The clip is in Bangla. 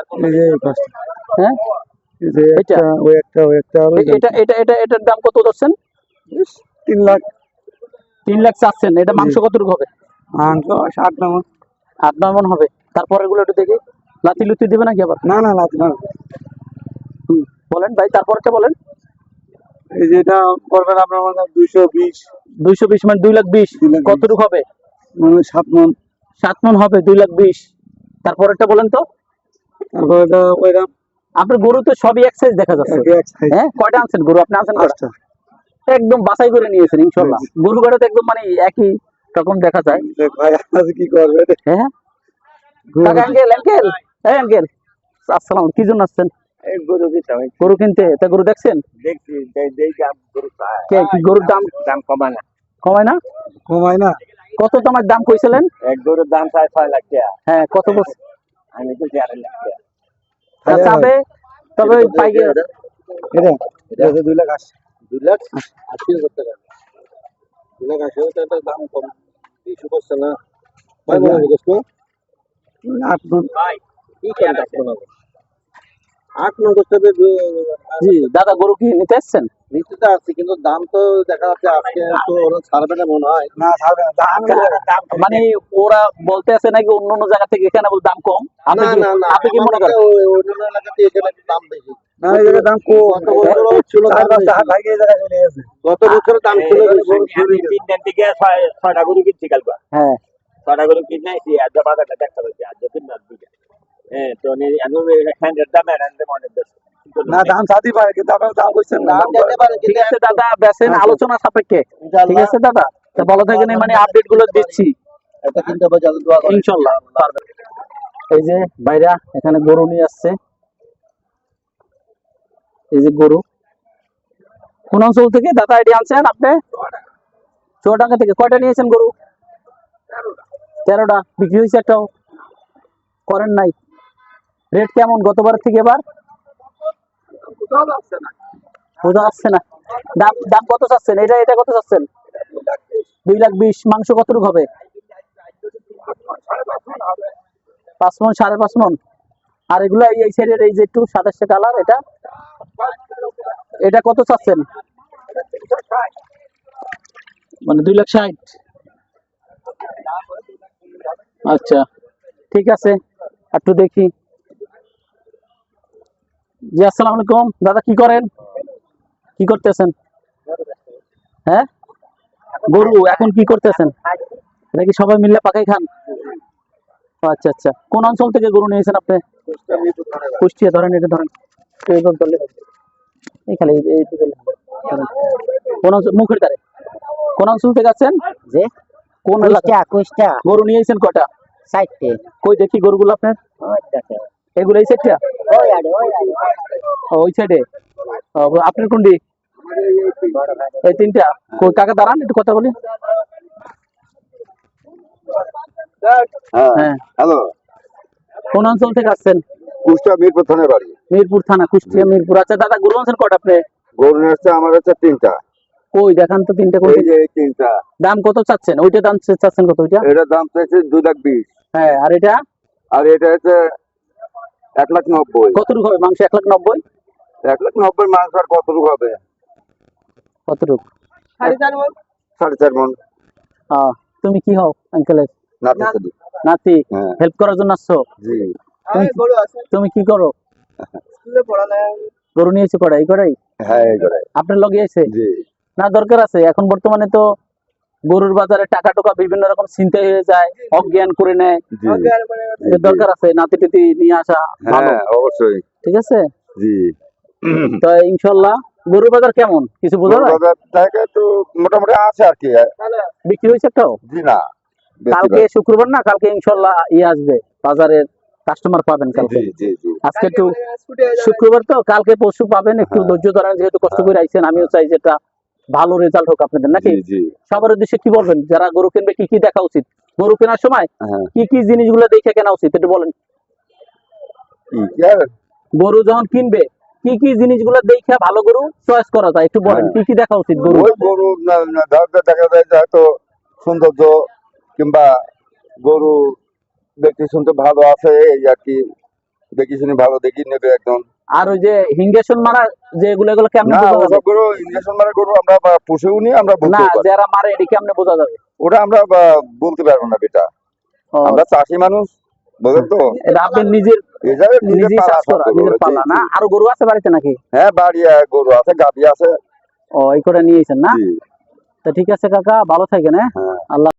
এই যে পাঁচটা হ্যাঁ? এই যে এটা? ওই একটা ওই একটা আর ওই এ- এটা এটা এটা এটার দাম কত তিন লাখ। তিন লাখ চাচ্ছেন। এটা মাংস কতটুকু হবে? মাংস আট মন হবে। তারপরে এগুলো একটু দেখি। লাতি লুতি দেবে নাকি আবার? না না না। বলেন ভাই তারপরটা বলেন। এই যে এটা করবেন আপনার মানে দুইশো বিশ। দুইশো বিশ মানে দুই লাখ বিশ। দুই লাখ বিশ। কতটুকু হবে? মানে সাত মন। সাত মন হবে দুই লাখ বিশ। তারপরেরটা বলেন তো। তারপর এটা ওইটা। আপনার গরু তো সবই দেখা যাচ্ছে। হ্যাঁ কয়টা আনছেন গরু? আপনি আনছেন কয়টা? একদম বাছাই করে নিয়েছেন ইনশাল্লাহ গরু গাড়া তো একদম মানে একই রকম দেখা যায়। ভাই আজ কি করবে? হ্যাঁ। আঙ্কেল আঙ্কেল আঙ্কেল আসসালাম কি জন্য আসছেন? গরু কিনতে তা গরু দেখছেন? দেখছি দেখি গরু কি গরুর দাম? দাম কমায় না। কমায় না? কমায় না। কত তোমার দাম কইছিলেন? এক গরুর দাম প্রায় ছয় লাখ টাকা। হ্যাঁ কত বলছে আমি তো টাকা তা তবে তবে ওই পাইকে এটা এটা হচ্ছে দুই লাখ আশি। দুই লাখ আশি হাজার টাকা। দুই লাখ আশি হাজার টাকার দাম কম। বেশি করছে না। ভাই বলে দোস্ত আট ভাই কি করেন আট নয় আট নয় করতে জি দাদা গরু কি নিতে এসছেন? নিচে তো আছে কিন্তু দাম তো দেখা যাচ্ছে আজকে তো ওরা ছাড়বে না মনে হয়। না ছাড়বে না দাম দাম মানে ওরা বলতে আছে নাকি অন্য অন্য জায়গা থেকে এখানে দাম কম? আপনি কি- না না আপনি কি মনে করেন? অন্য এলাকাতে এখানে দাম বেশি। না এই জায়গায় দাম কম। গত বছর ছিল দাম বেশি। গত বছর দাম ছিল তিন দিন থেকে ছয়টা গরু কিনছি কালকে। হ্যাঁ। ছয়টা গরু কিনে আজ বাজারটা দেখতে পাচ্ছি আজ মাস দুইটা তো এখন হ্যান্ডের দাম হ্যান্ডের অনেক না দাম সাথে পারে কিন্তু আপনার দাম করছেন দাম যেতে পারে ঠিক আছে দাদা বেছেন আলোচনা সাপেক্ষে ঠিক আছে দাদা তা ভালো থাকেন মানে আপডেটগুলো দিচ্ছি এটা কিনতে দোয়া করে ইনশাল্লাহ পারবেন এই যে বাইরা এখানে গরু নিয়ে আসছে এই যে গরু কোন অঞ্চল থেকে দাদা আইডি আনছেন আপনি চুয়াডাঙ্গা থেকে কয়টা নিয়েছেন গরু তেরোটা বিক্রি হয়েছে একটাও করেন নাই রেট কেমন গতবার থেকে এবার? বোঝা যাচ্ছে না। দাম দাম কত চাচ্ছেন? এটা এটা কত চাচ্ছেন? দুই লাখ বিশ। মাংস কতটুকু হবে? পাঁচ মন সাড়ে পাঁচ মন। আর এগুলো এই সাইডের এই যে একটু সাতাশে কালার এটা? এটা কত চাচ্ছেন? মানে দুই লাখ ষাট। আচ্ছা ঠিক আছে। একটু দেখি। জি আসসালাম আলাইকুম। দাদা কি করেন? কি করতেছেন? হ্যাঁ? গরু এখন কি করতেছেন? এটা কি সবাই মিলে পাকাই খান? আচ্ছা আচ্ছা। কোন অঞ্চল থেকে গরু নিয়েছেন আপনি? কুষ্টিয়া ধরেন এটা ধরেন। কোন অঞ্চল মুখের ধারে। কোন অঞ্চল থেকে আছেন? যে? কোন এলাকা কুষ্টা কুষ্টা গরু নিয়েছেন কটা সাইডতে কই দেখি গরুগুলো আপনার। এগুলো এই সাইডটা ওই ওই ওই সাইডে আপনার কোনটি? এই তিনটা? কাকা দাঁড়ান একটু কথা বলি। হ্যাঁ হ্যালো। কোন অঞ্চল থেকে আসছেন? কুষ্টা মিরপুর থানার বাড়ি। মিরপুর থানা কুষ্টিয়া মিরপুর। আচ্ছা দাদা গরু আনছেন কটা আপনি? গরু হচ্ছে আমার হচ্ছে তিনটা। কই দেখান তো তিনটা এই যে তিনটা। দাম কত চাচ্ছেন? ওইটা দাম চাচ্ছেন কত ওইটা? এটার দাম চাইছে দুই লাখ বিশ। হ্যাঁ আর এটা? আর এটা হচ্ছে এক লাখ নব্বই। কতটুকু হবে? মাংস এক লাখ নব্বই? এক লাখ নব্বই মাংস আর কতটুকু হবে? কতটুকু? সাড়ে চার মন। আহ, তুমি কি হও আঙ্কেলের না নাতি। হ্যাঁ। হেল্প করার জন্য আসছো? জি। তুমি কি করো? গরু নিয়েছো কটা এই কটাই হ্যাঁ আপনার লগে আছে না দরকার আছে। এখন বর্তমানে তো গরুর বাজারে টাকা টোকা বিভিন্ন রকম চিন্তাই হয়ে যায় অজ্ঞান করে নেয়। দরকার আছে নাতি টিতি নিয়ে আসা হ্যাঁ অবশ্যই। ঠিক আছে? জি। তো ইনশাল্লাহ গরুর বাজার কেমন? কিছু বোঝা যায়? তো মোটামুটি আছে আর কি। বিক্রি হয়েছে একটাও জি না কালকে শুক্রবার না? কালকে ইনশাল্লাহ ইয়ে আসবে বাজারের কাস্টমার পাবেন কালকে। জি জি। জি আজকে একটু শুক্রবার তো কালকে পরশু পাবেন একটু হ্যাঁ। ধৈর্য ধরেন যেহেতু কষ্ট করে আইছেন আমিও চাই যেটা ভালো রেজাল্ট হোক আপনাদের নাকি? সবার উদ্দেশ্যে কি বলবেন? যারা গরু কিনবে কি কি দেখা উচিত? গরু কেনার সময় হ্যাঁ। কি কি জিনিসগুলো দেখে কেনা উচিত একটু বলেন। গরু যখন কিনবে কি কি জিনিসগুলো দেখে ভালো গরু চয়েস করা যায় একটু বলেন হ্যাঁ। কি কি দেখা উচিত গরু গরু দেখা যায় যে হয়তো সৌন্দর্য কিংবা গরু দেখতে শুনতে ভালো আছে এই আর কি দেখি শুনি ভালো দেখি নেবে একদম আর ওই যে হিঙ্গেশন মারা যে এগুলো কেমনে না গরু মারা গরু আমরা পুষেও নি আমরা না যারা মারে এটি কেমনে বোঝা যাবে? ওটা আমরা বলতে পারব না বেটা। আমরা চাষি মানুষ বুঝলেন তো? এটা আপনি নিজের নিজে চাষ করা সব নিজের পালা না। আরও গরু আছে বাড়িতে নাকি? হ্যাঁ বাড়ি গরু আছে আছে। ও এই করে নিয়েছেন না? তো ঠিক আছে কাকা ভালো থাকেন হ্যাঁ? হ্যাঁ। আল্লাহ